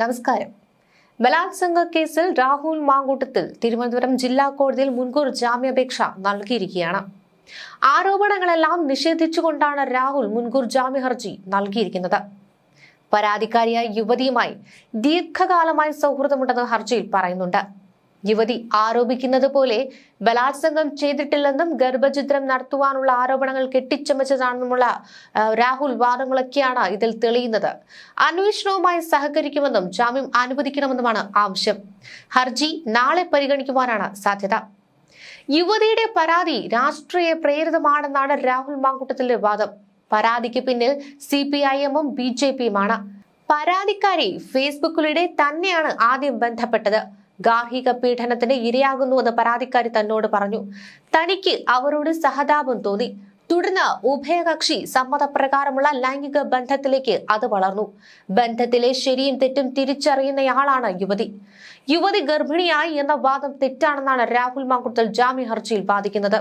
നമസ്കാരം. ബലാത്സംഗ കേസിൽ രാഹുൽ മാങ്കൂട്ടത്തിൽ തിരുവനന്തപുരം ജില്ലാ കോടതിയിൽ മുൻകൂർ ജാമ്യാപേക്ഷ നൽകിയിരിക്കുകയാണ്. ആരോപണങ്ങളെല്ലാം നിഷേധിച്ചുകൊണ്ടാണ് രാഹുൽ മുൻകൂർ ജാമ്യ ഹർജി നൽകിയിരിക്കുന്നത്. പരാതിക്കാരിയായ യുവതിയുമായി ദീർഘകാലമായി സൗഹൃദമുണ്ടെന്ന് ഹർജിയിൽ പറയുന്നുണ്ട്. യുവതി ആരോപിക്കുന്നത് പോലെ ബലാത്സംഗം ചെയ്തിട്ടില്ലെന്നും ഗർഭചിത്രം നടത്തുവാനുള്ള ആരോപണങ്ങൾ കെട്ടിച്ചമച്ചതാണെന്നുമുള്ള രാഹുൽ വാദങ്ങളൊക്കെയാണ് ഇതിൽ തെളിയുന്നത്. അന്വേഷണവുമായി സഹകരിക്കുമെന്നും ജാമ്യം അനുവദിക്കണമെന്നുമാണ് ആവശ്യം. ഹർജി നാളെ പരിഗണിക്കുവാനാണ് സാധ്യത. യുവതിയുടെ പരാതി രാഷ്ട്രീയ പ്രേരിതമാണെന്നാണ് രാഹുൽ മാങ്കുട്ടത്തിന്റെ വാദം. പരാതിക്ക് പിന്നിൽ സി പി ഐ എമ്മും ബി ജെ പിയുമാണ്. പരാതിക്കാരി ഫേസ്ബുക്കിലൂടെ തന്നെയാണ് ആദ്യം ബന്ധപ്പെട്ടത്. ഗാർഹിക പീഡനത്തിന് ഇരയാകുന്നുവെന്ന് പരാതിക്കാരി തന്നോട് പറഞ്ഞു. തനിക്ക് അവരോട് സഹതാപം തോന്നി. തുടർന്ന് ഉഭയകക്ഷി സമ്മതപ്രകാരമുള്ള ലൈംഗിക ബന്ധത്തിലേക്ക് അത് വളർന്നു. ബന്ധത്തിലെ ശരിയും തെറ്റും തിരിച്ചറിയുന്നയാളാണ് യുവതി. യുവതി ഗർഭിണിയായി എന്ന വാദം തെറ്റാണെന്നാണ് രാഹുൽ മാങ്കുട്ടൽ ജാമ്യ ഹർജിയിൽ വാദിക്കുന്നത്.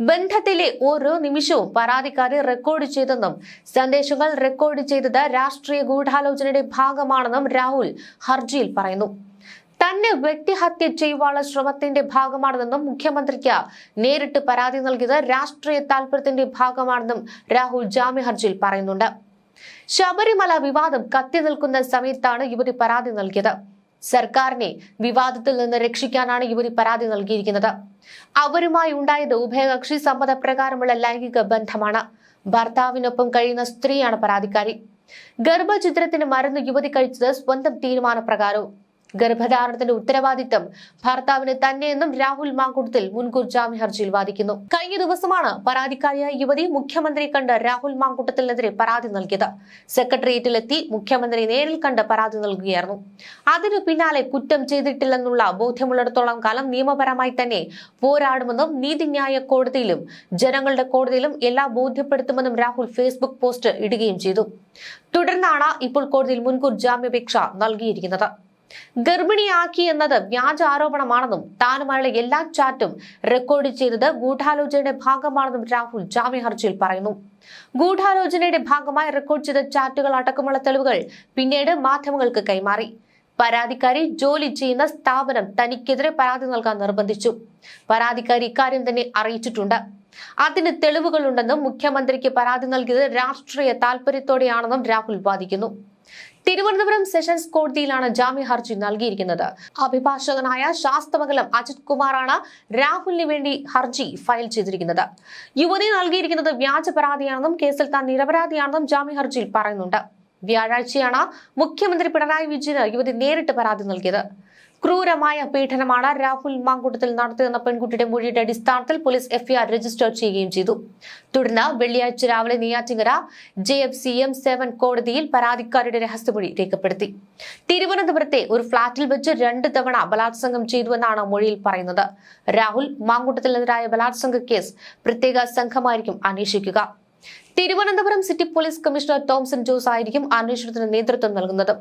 ബന്ധത്തിലെ ഓരോ നിമിഷവും പരാതിക്കാരി റെക്കോർഡ് ചെയ്തെന്നും സന്ദേശങ്ങൾ റെക്കോർഡ് ചെയ്തത് രാഷ്ട്രീയ ഗൂഢാലോചനയുടെ ഭാഗമാണെന്നും രാഹുൽ ഹർജിയിൽ പറയുന്നു. തന്നെ വ്യക്തിഹത്യ ചെയ്യുവാനുള്ള ശ്രമത്തിന്റെ ഭാഗമാണെന്നും മുഖ്യമന്ത്രിക്ക് നേരിട്ട് പരാതി നൽകിയത് രാഷ്ട്രീയ താൽപര്യത്തിന്റെ ഭാഗമാണെന്നും രാഹുൽ ജാമ്യ ഹർജിയിൽ പറയുന്നുണ്ട്. ശബരിമല വിവാദം കത്തി നിൽക്കുന്ന സമയത്താണ് യുവതി പരാതി നൽകിയത്. സർക്കാരിനെ വിവാദത്തിൽ നിന്ന് രക്ഷിക്കാനാണ് യുവതി പരാതി നൽകിയിരിക്കുന്നത്. അവരുമായി ഉണ്ടായത് ഉഭയകക്ഷി സമ്മതപ്രകാരമുള്ള ലൈംഗിക ബന്ധമാണ്. ഭർത്താവിനൊപ്പം കഴിയുന്ന സ്ത്രീയാണ് പരാതിക്കാരി. ഗർഭചിത്രത്തിന് മരുന്ന് യുവതി കഴിച്ചത് സ്വന്തം തീരുമാനപ്രകാരവും. ഗർഭധാരണത്തിന്റെ ഉത്തരവാദിത്തം ഭർത്താവിന് തന്നെയെന്നും രാഹുൽ മാങ്കുടത്തിൽ മുൻകൂർ ജാമ്യ ഹർജിയിൽ വാദിക്കുന്നു. കഴിഞ്ഞ ദിവസമാണ് പരാതിക്കാരിയായ യുവതി മുഖ്യമന്ത്രിയെ കണ്ട് രാഹുൽ മാങ്കുട്ടത്തിനെതിരെ പരാതി നൽകിയത്. സെക്രട്ടേറിയറ്റിലെത്തി മുഖ്യമന്ത്രി നേരിൽ കണ്ട് പരാതി നൽകുകയായിരുന്നു. അതിനു പിന്നാലെ കുറ്റം ചെയ്തിട്ടില്ലെന്നുള്ള ബോധ്യമുള്ളിടത്തോളം കാലം നിയമപരമായി തന്നെ പോരാടുമെന്നും നീതിന്യായ കോടതിയിലും ജനങ്ങളുടെ കോടതിയിലും എല്ലാം ബോധ്യപ്പെടുത്തുമെന്നും രാഹുൽ ഫേസ്ബുക്ക് പോസ്റ്റ് ഇടുകയും ചെയ്തു. തുടർന്നാണ് ഇപ്പോൾ കോടതിയിൽ മുൻകൂർ ജാമ്യാപേക്ഷ നൽകിയിരിക്കുന്നത്. ഗർഭിണിയാക്കി എന്നത് വ്യാജ ആരോപണമാണെന്നും താനുമായുള്ള എല്ലാ ചാറ്റും റെക്കോർഡ് ചെയ്തത് ഗൂഢാലോചനയുടെ ഭാഗമാണെന്നും രാഹുൽ ജാമ്യ ഹർജിയിൽ പറയുന്നു. ഗൂഢാലോചനയുടെ ഭാഗമായി റെക്കോർഡ് ചെയ്ത ചാറ്റുകൾ അടക്കമുള്ള തെളിവുകൾ പിന്നീട് മാധ്യമങ്ങൾക്ക് കൈമാറി. പരാതിക്കാരി ജോലി ചെയ്യുന്ന സ്ഥാപനം തനിക്കെതിരെ പരാതി നൽകാൻ നിർബന്ധിച്ചു. പരാതിക്കാരി ഇക്കാര്യം തന്നെ അറിയിച്ചിട്ടുണ്ട്. അതിന് തെളിവുകളുണ്ടെന്നും മുഖ്യമന്ത്രിക്ക് പരാതി നൽകിയത് രാഷ്ട്രീയ താൽപര്യത്തോടെയാണെന്നും രാഹുൽ വാദിക്കുന്നു. തിരുവനന്തപുരം സെഷൻസ് കോടതിയിലാണ് ജാമ്യ ഹർജി നൽകിയിരിക്കുന്നത്. അഭിഭാഷകനായ ശാസ്തമംഗലം അജിത് കുമാറാണ് രാഹുലിന് വേണ്ടി ഹർജി ഫയൽ ചെയ്തിരിക്കുന്നത്. യുവതി നൽകിയിരിക്കുന്നത് വ്യാജ പരാതിയാണെന്നും കേസിൽ താൻ നിരപരാധിയാണെന്നും ജാമ്യ ഹർജിയിൽ പറയുന്നുണ്ട്. വ്യാഴാഴ്ചയാണ് മുഖ്യമന്ത്രി പിണറായി വിജയന് യുവതി നേരിട്ട് പരാതി നൽകിയത്. ക്രൂരമായ പീഡനമാണ് രാഹുൽ മാങ്കൂട്ടത്തിൽ നടത്തിയെന്ന പെൺകുട്ടിയുടെ മൊഴിയുടെ അടിസ്ഥാനത്തിൽ പോലീസ് എഫ്ഐആർ രജിസ്റ്റർ ചെയ്യുകയും ചെയ്തു. തുടർന്ന് വെള്ളിയാഴ്ച രാവിലെ Neyyattinkara J F C M seven കോടതിയിൽ പരാതിക്കാരുടെ രഹസ്യമൊഴി രേഖപ്പെടുത്തി. തിരുവനന്തപുരത്തെ ഒരു ഫ്ളാറ്റിൽ വെച്ച് രണ്ട് തവണ ബലാത്സംഗം ചെയ്തുവെന്നാണ് മൊഴിയിൽ പറയുന്നത്. രാഹുൽ മാങ്കൂട്ടത്തിനെതിരായ ബലാത്സംഗ കേസ് പ്രത്യേക സംഘമായിരിക്കും അന്വേഷിക്കുക. Thiruvananthapuram city police commissioner Tomson Jose ആയിരിക്കും അന്വേഷണത്തിന് നേതൃത്വം നൽകുന്നത്.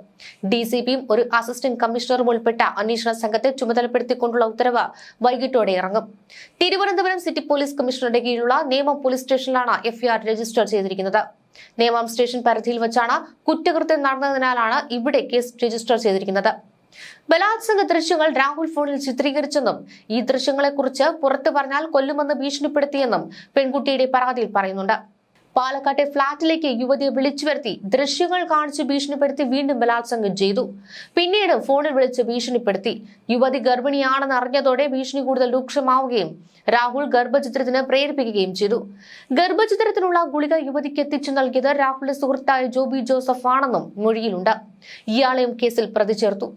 ഡി സി പിയും ഒരു അസിസ്റ്റന്റ് കമ്മീഷണറും ഉൾപ്പെട്ട അന്വേഷണ സംഘത്തെ ചുമതലപ്പെടുത്തിക്കൊണ്ടുള്ള ഉത്തരവ് വൈകിട്ടോടെ ഇറങ്ങും. തിരുവനന്തപുരം സിറ്റി പോലീസ് കമ്മീഷണറുടെ കീഴിലുള്ള നേമം പോലീസ് സ്റ്റേഷനിലാണ് എഫ്ഐആർ രജിസ്റ്റർ ചെയ്തിരിക്കുന്നത്. നേമം സ്റ്റേഷൻ പരിധിയിൽ വെച്ചാണ് കുറ്റകൃത്യം നടന്നതിനാലാണ് ഇവിടെ കേസ് രജിസ്റ്റർ ചെയ്തിരിക്കുന്നത്. ബലാത്സംഗ ദൃശ്യങ്ങൾ രാഹുൽ ഫോണിൽ ചിത്രീകരിച്ചെന്നും ഈ ദൃശ്യങ്ങളെക്കുറിച്ച് പുറത്തു പറഞ്ഞാൽ കൊല്ലുമെന്ന് ഭീഷണിപ്പെടുത്തിയെന്നും പെൺകുട്ടിയുടെ പരാതിയിൽ പറയുന്നുണ്ട്. പാലക്കാട്ടെ ഫ്ളാറ്റിലേക്ക് യുവതിയെ വിളിച്ചു വരുത്തി ദൃശ്യങ്ങൾ കാണിച്ച് ഭീഷണിപ്പെടുത്തി വീണ്ടും ബലാത്സംഗം ചെയ്തു. പിന്നീട് ഫോണിൽ വിളിച്ച് ഭീഷണിപ്പെടുത്തി. യുവതി ഗർഭിണിയാണെന്ന് അറിഞ്ഞതോടെ ഭീഷണി കൂടുതൽ രൂക്ഷമാവുകയും രാഹുൽ ഗർഭചിത്രത്തിന് പ്രേരിപ്പിക്കുകയും ചെയ്തു. ഗർഭചിത്രത്തിനുള്ള ഗുളിക യുവതിക്ക് എത്തിച്ചു നൽകിയത് രാഹുലിന്റെ സുഹൃത്തായ ജോബി ജോസഫ് ആണെന്നും മൊഴിയിലുണ്ട്. ഇയാളെയും കേസിൽ പ്രതി ചേർത്തു.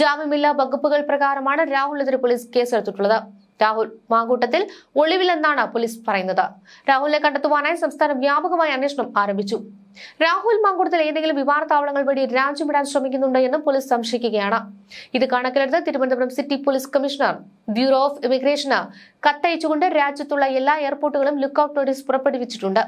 ജാമ്യമില്ലാ വകുപ്പുകൾ പ്രകാരമാണ് രാഹുലിനെതിരെ പോലീസ് കേസെടുത്തിട്ടുള്ളത്. രാഹുൽ മാങ്കൂട്ടത്തിൽ ഒളിവിലെന്നാണ് പോലീസ് പറയുന്നത്. രാഹുലിനെ കണ്ടെത്തുവാനായി സംസ്ഥാനം വ്യാപകമായി അന്വേഷണം ആരംഭിച്ചു. രാഹുൽ മാങ്കൂട്ടത്തിൽ ഏതെങ്കിലും വിമാനത്താവളങ്ങൾ വഴി രാജ്യം വിടാൻ ശ്രമിക്കുന്നുണ്ടോ എന്നും പോലീസ് സംശയിക്കുകയാണ്. ഇത് കണക്കിലെടുത്ത് Thiruvananthapuram city police commissioner bureau of immigration കത്തയച്ചുകൊണ്ട് രാജ്യത്തുള്ള എല്ലാ എയർപോർട്ടുകളും ലുക്കൌട്ട് നോട്ടീസ് പുറപ്പെടുവിച്ചിട്ടുണ്ട്.